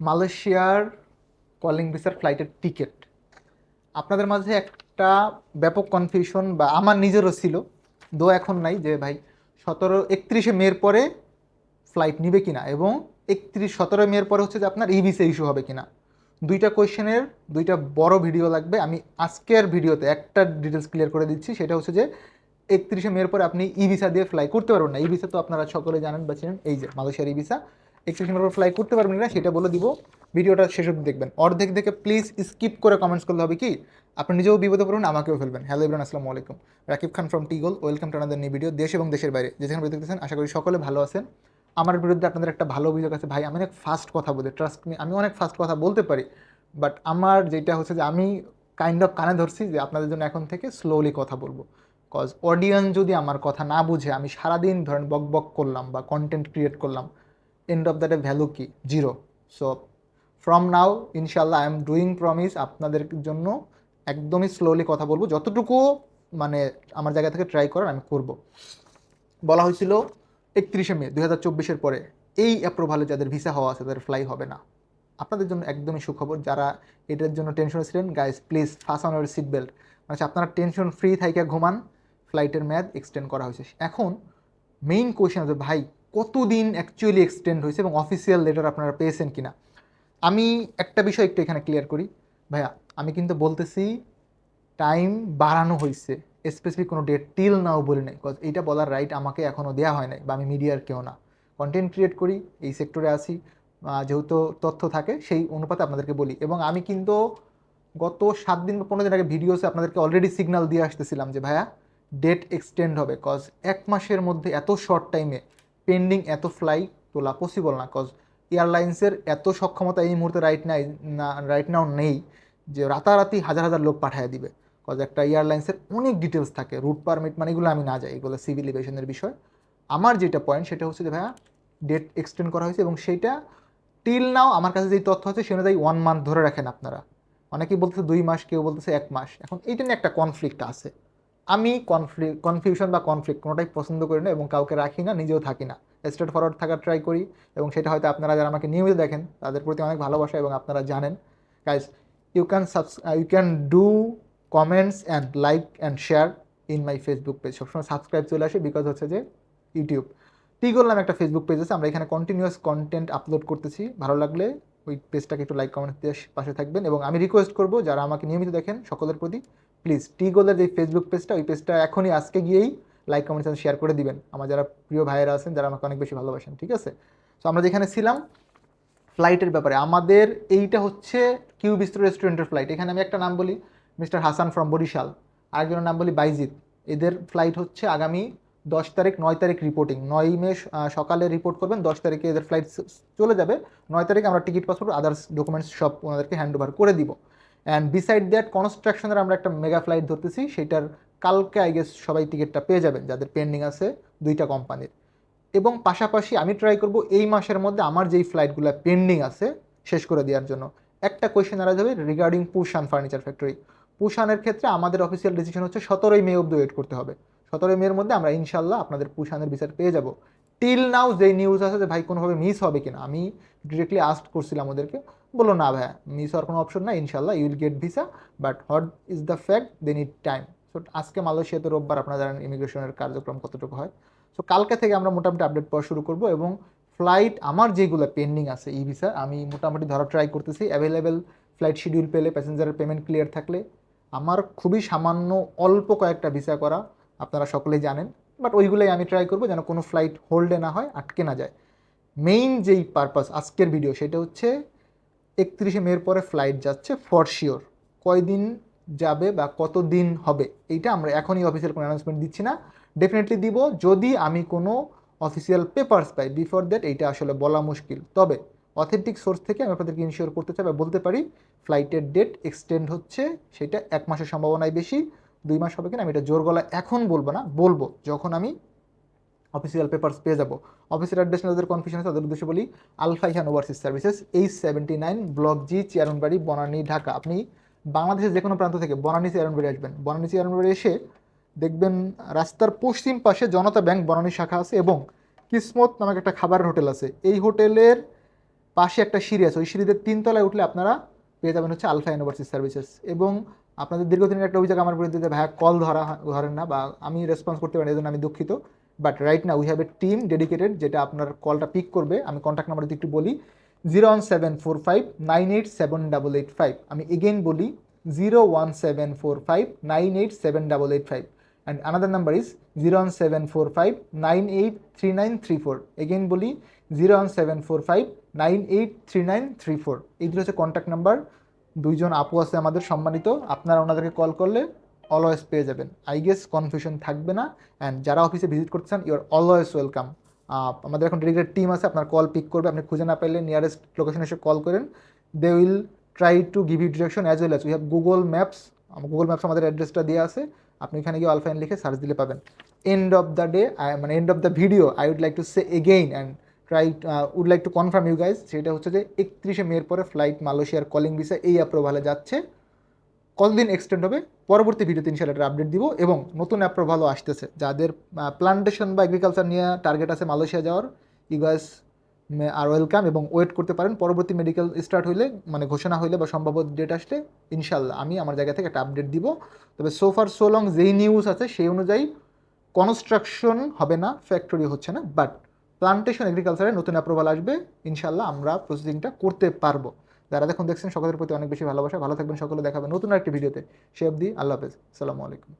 মালয়েশিয়ার কলিং ভিসার ফ্লাইটের টিকিট। আপনাদের মাঝে একটা ব্যাপক কনফিউশন বা আমার নিজেরও ছিল দো এখন নাই যে ভাই সতেরো, একত্রিশে মের পরে ফ্লাইট নিবে কিনা এবং একত্রিশ, সতেরো মের পরে হচ্ছে যে আপনার ই ভিসা ইস্যু হবে কিনা। দুইটা কোয়েশ্চেনের দুইটা বড় ভিডিও লাগবে। আমি আজকের ভিডিওতে একটা ডিটেলস ক্লিয়ার করে দিচ্ছি, সেটা হচ্ছে যে একত্রিশে মের পরে আপনি ই ভিসা দিয়ে ফ্লাই করতে পারবেন না। ই ভিসা তো আপনারা সকলে জানেন বা চেনেন, এই যে মালয়েশিয়ার ই ভিসা একত্রিশে মের পর ফ্লাই করতে পারবেন না সেটা বলে দিব। ভিডিওটা শেষ অবধি দেখবেন। অর্ধেক দেখে প্লিজ স্কিপ করে কমেন্টস করলে হবে কি, আপনি নিজেও বিপদে পড়বেন আমাকেও ফেলবেন। হ্যালো ইবরান আসসালামু আলাইকুম। Rakib Khan from টিগল welcome to another new video দেশ এবং দেশের বাইরে। যেখানে দেখতেছেন, আশা করি সকলে ভালো আছেন। আমার বিরুদ্ধে আপনাদের একটা ভালো অভিযোগ আছে। ভাই, আমি অনেক ফাস্ট কথা বলি ট্রাস্ট মি আমি অনেক ফাস্ট কথা বলতে পারি। বাট আমার যেটা হচ্ছে যে আমি কাইন্ড অফ কানে ধরছি যে আপনাদের জন্য এখন থেকে স্লোলি কথা বলব। কজ অডিয়েন্স যদি আমার কথা না বুঝে, আমি সারাদিন ধরেন বক বক করলাম বা কন্টেন্ট ক্রিয়েট করলাম end of the a value কি জিরো সো ফ্রম নাও ইনশাল্লাহ আই এম ডুইং প্রমিস আপনাদের জন্য একদমই স্লোলি কথা বলব। যতটুকু মানে আমার জায়গা থেকে ট্রাই করার আমি করব। বলা হয়েছিল একত্রিশে মে দু হাজার চব্বিশের পরে এই অ্যাপ্রুভালে যাদের ভিসা হওয়া আছে, তাদের ফ্লাই হবে না। আপনাদের জন্য একদমই সুখবর। যারা এটার জন্য টেনশন ছিলেন guys please first on seat belt মানে আপনারা টেনশন ফ্রি থাইকে ঘুমান। ফ্লাইটের মেয়াদ এক্সটেন্ড করা হয়েছে। এখন মেইন কোয়েশ্চেন আছে ভাই কতদিন অ্যাকচুয়ালি এক্সটেন্ড হয়েছে এবং অফিসিয়াল লেটার আপনারা পেয়েছেন কিনা? আমি একটা বিষয় একটু এখানে ক্লিয়ার করি। ভাইয়া, আমি কিন্তু বলতেছি টাইম বাড়ানো হয়েছে। স্পেসিফিক কোনো ডেট টিল নাও বলি নাই। বিকজ এইটা বলার রাইট আমাকে এখনও দেওয়া হয় নাই বা আমি মিডিয়ার কেউ না। কন্টেন্ট ক্রিয়েট করি, এই সেক্টরে আসি যেহেতু তথ্য থাকে, সেই অনুপাতে আপনাদেরকে বলি। এবং আমি কিন্তু গত সাত দিন বা পনেরো দিন আগে ভিডিওসে আপনাদেরকে অলরেডি সিগনাল দিয়ে আসতেছিলাম যে, ভাইয়া ডেট এক্সটেন্ড হবে। কজ এক মাসের মধ্যে এত শর্ট টাইমে পেন্ডিং এত ফ্লাই তোলা পসিবল না কজ এয়ারলাইন্সের এত সক্ষমতা এই মুহূর্তে রাইট নাই, না রাইট নাও নেই, যে রাতারাতি হাজার হাজার লোক পাঠিয়ে দিবে। কজ একটা এয়ারলাইন্সের অনেক ডিটেলস থাকে রুট পারমিট মানে এগুলো আমি না যাই, এগুলো সিভিল এভিয়েশনের বিষয়। আমার যেটা পয়েন্ট সেটা হচ্ছে যে ভাইয়া ডেট এক্সটেন্ড করা হয়েছে এবং সেইটা টিল নাও আমার কাছে যেই তথ্য আছে, সে অনুযায়ী ওয়ান মান্থ ধরে রাখেন আপনারা। অনেকেই বলতেছে দুই মাস, কেউ বলতেছে এক মাস। এখন এইটা নিয়ে একটা কনফ্লিক্ট আছে। আমি কনফ্লিক্ট কনফিউশন বা কনফ্লিক্ট কোনোটাই পছন্দ করি না এবং কাউকে রাখি না, নিজেও থাকি না। স্ট্রেট ফরওয়ার্ড থাকার ট্রাই করি এবং সেটা হয়তো আপনারা যারা আমাকে নিয়মিত দেখেন, তাদের প্রতি অনেক ভালোবাসা এবং আপনারা জানেন। Guys you can subs you can do comments and like and share in my Facebook page সবসময় সাবস্ক্রাইব চলে আসে বিকজ হচ্ছে যে ইউটিউব টিগল নামে একটা ফেসবুক পেজ আছে, আমরা এখানে কন্টিনিউয়াস কন্টেন্ট আপলোড করতেছি। ভালো লাগলে ওই পেজটাকে একটু লাইক কমেন্ট দিয়ে পাশে থাকবেন এবং আমি রিকোয়েস্ট করব, যারা আমাকে নিয়মিত দেখেন, সকলের প্রতি প্লিজ টিগোলের যে ফেসবুক পেজটা ওই পেজটা এখনই আজকে গিয়েই লাইক কমেন্ট সাথে শেয়ার করে দিবেন। আমার যারা প্রিয় ভাইয়েরা আছেন, যারা আমাকে অনেক বেশি ভালোবাসেন, ঠিক আছে? তো আমরা যেখানে ছিলাম ফ্লাইটের ব্যাপারে, আমাদের এইটা হচ্ছে কিউ বিস্তর রেস্টুরেন্টের ফ্লাইট এখানে আমি একটা নাম বলি মিস্টার হাসান ফ্রম বরিশাল। আরেকজনের নাম বলি, বাইজিৎ। এদের ফ্লাইট হচ্ছে আগামী দশ তারিখ, নয় তারিখ রিপোর্টিং নয় মে সকালে রিপোর্ট করবেন, দশ তারিখে এদের ফ্লাইট চলে যাবে। নয় তারিখে আমরা টিকিট পাসপোর্ট আদার্স ডকুমেন্টস সব ওনাদেরকে হ্যান্ড ওভার করে দিব। অ্যান্ড বিসাইড দ্যাট কনস্ট্রাকশনের আমরা একটা মেগা ফ্লাইট ধরতেছি। সেটার কালকে আই গেস সবাই টিকিটটা পেয়ে যাবেন, যাদের পেন্ডিং আছে দুইটা কোম্পানির এবং পাশাপাশি আমি ট্রাই করব এই মাসের মধ্যে আমার যেই ফ্লাইটগুলো পেন্ডিং আছে, শেষ করে দেওয়ার জন্য। একটা কোয়েশ্চেন আরা যাবে রিগার্ডিং পুশান ফার্নিচার ফ্যাক্টরি পুশানের ক্ষেত্রে আমাদের অফিসিয়াল ডিসিশন হচ্ছে সতেরোই মে অব্দি ওয়েট করতে হবে। সতেরোই মের মধ্যে আমরা ইনশাল্লাহ আপনাদের পুশানের বিচার পেয়ে যাব। টিল নাও যেই নিউজ আছে যে ভাই কোনোভাবে মিস হবে কিনা, আমি ডিরেক্টলি আস্ক করছিলাম ওদেরকে। বলল, না ভাই মিস হওয়ার কোনো অপশন না ইনশাল্লাহ you'll get visa but what is the fact they need time so আজকে মালয়েশিয়াতে রোববার আপনারা জানেন ইমিগ্রেশনের কার্যক্রম কতটুকু হয়। সো কালকে থেকে আমরা মোটামুটি আপডেট পাওয়া শুরু করব এবং ফ্লাইট আমার যেগুলো পেন্ডিং আছে ই ভিসা আমি মোটামুটি ধরা ট্রাই করতেছি অ্যাভেলেবেল ফ্লাইট শিডিউল পেলে প্যাসেঞ্জারের পেমেন্ট ক্লিয়ার থাকলে আমার খুবই সামান্য অল্প কয়েকটা ভিসা করা আপনারা সকলেই জানেন বাট ওইগুলোই আমি ট্রাই করব যেন কোনো ফ্লাইট হোল্ডে না হয়, আটকে না যায়। মেইন যেই পারপাস আজকের ভিডিও সেটা হচ্ছে একত্রিশে মের পরে ফ্লাইট যাচ্ছে ফর শিওর কয়দিন যাবে বা কত দিন হবে, এইটা আমরা এখনই অফিসিয়াল কোনো অ্যানাউন্সমেন্ট দিচ্ছি না। ডেফিনেটলি দিব যদি আমি কোনো অফিসিয়াল পেপার্স পাই। বিফোর দ্যাট এইটা আসলে বলা মুশকিল। তবে অথেন্টিক সোর্স থেকে আমি আপনাদেরকে ইনশিওর করতে চাই বা বলতে পারি ফ্লাইটের ডেট এক্সটেন্ড হচ্ছে, সেটা এক মাসের সম্ভাবনায় বেশি। দুই মাস হবে কিনা আমি এটা জোর গলা এখন বলব না, বলব। যখন আমি অফিসিয়াল পেপার্স পেয়ে যাব। অফিসের অ্যাড্রেস নিয়ে যাদের কনফিউশন আছে তাদের উদ্দেশ্যে বলি Alfaihan overseas services H seventy nine block G Chairmanbari Banani Dhaka আপনি বাংলাদেশের যে কোনো প্রান্ত থেকে বনানী চেয়ারনবাড়ি আসবেন। বনানী চেয়ারনবাড়ি এসে দেখবেন রাস্তার পশ্চিম পাশে জনতা ব্যাংক বনানী শাখা আছে এবং কিসমত নামক একটা খাবারের হোটেল আছে। এই হোটেলের পাশে একটা সিঁড়ি আছে। ওই সিঁড়িতে তিনতলায় উঠলে আপনারা পেয়ে যাবেন হচ্ছে আলফা ইউনিভার্সিটি সার্ভিসেস এবং আপনাদের দীর্ঘদিনের একটা অভিযোগ আমার বিরুদ্ধে ভাইয়া কল ধরা ধরেন না বা আমি রেসপন্স করতে পারি এই জন্য আমি দুঃখিত। বাট রাইট না we have a team dedicated যেটা আপনার কলটা পিক করবে, আমি কন্ট্যাক্ট নাম্বার একটু বলি zero one seven four five nine eight seven double eight five আমি এগেন বলি zero one seven four five nine eight seven double eight five and another number is zero one seven four five nine eight three nine three four again বলি zero one seven four five nine eight three nine three four এই দুটো হচ্ছে contact number দুইজন আপু আছে আমাদের সম্মানিত। আপনারা ওনাদেরকে কল করলে অলওয়েজ পেয়ে যাবেন। আই গেস কনফিউশন থাকবে না। অ্যান্ড যারা অফিসে ভিজিট করতে চান ইউর অলওয়েজ ওয়েলকাম আমাদের এখন ডেডিকেটেড টিম আছে, আপনার কল পিক করবে। আপনি খুঁজে না পাইলে নিয়ারেস্ট লোকেশনে এসে কল করেন। They will try to give you direction as well as we have Google Maps Google Maps আমাদের অ্যাড্রেসটা দেওয়া আছে। আপনি এখানে গিয়ে অলফাইন লিখে সার্চ দিলে পাবেন। এন্ড অফ দ্য ডে মানে end of the video I would like to say again and try would like to confirm you guys সেটা হচ্ছে যে একত্রিশে মের পরে ফ্লাইট মালয়েশিয়ার কলিং ভিসা এই অ্যাপ্রুভালে যাচ্ছে। কতদিন এক্সটেন্ড হবে? পরবর্তী ভিডিওতে ইনশাল্লাহ এটার আপডেট দিব এবং নতুন অ্যাপ্রুভালও আসতেছে। যাদের প্লান্টেশন বা এগ্রিকালচার নিয়ে টার্গেট আছে মালয়েশিয়া যাওয়ার ইউ গাইজ আর ওয়েলকাম এবং ওয়েট করতে পারেন। পরবর্তী মেডিকেল স্টার্ট হইলে মানে ঘোষণা হইলে বা সম্ভাব্য ডেট আসলে ইনশাল্লাহ আমি আমার জায়গা থেকে একটা আপডেট দিব। তবে সোফার সো লং যেই নিউজ আছে সেই অনুযায়ী কনস্ট্রাকশন হবে না ফ্যাক্টরি হচ্ছে না বাট প্লান্টেশন এগ্রিকালচারে নতুন অ্যাপ্রুভাল আসবে। ইনশাল্লাহ আমরা প্রসেসিংটা করতে পারব। যারা দেখুন, দেখছেন, সকলের প্রতি অনেক বেশি ভালোবাসা। ভালো থাকবেন, সকলে দেখাবেন নতুন একটি ভিডিওতে। সে অবধি আল্লাহ হাফেজ। সালামু আলাইকুম।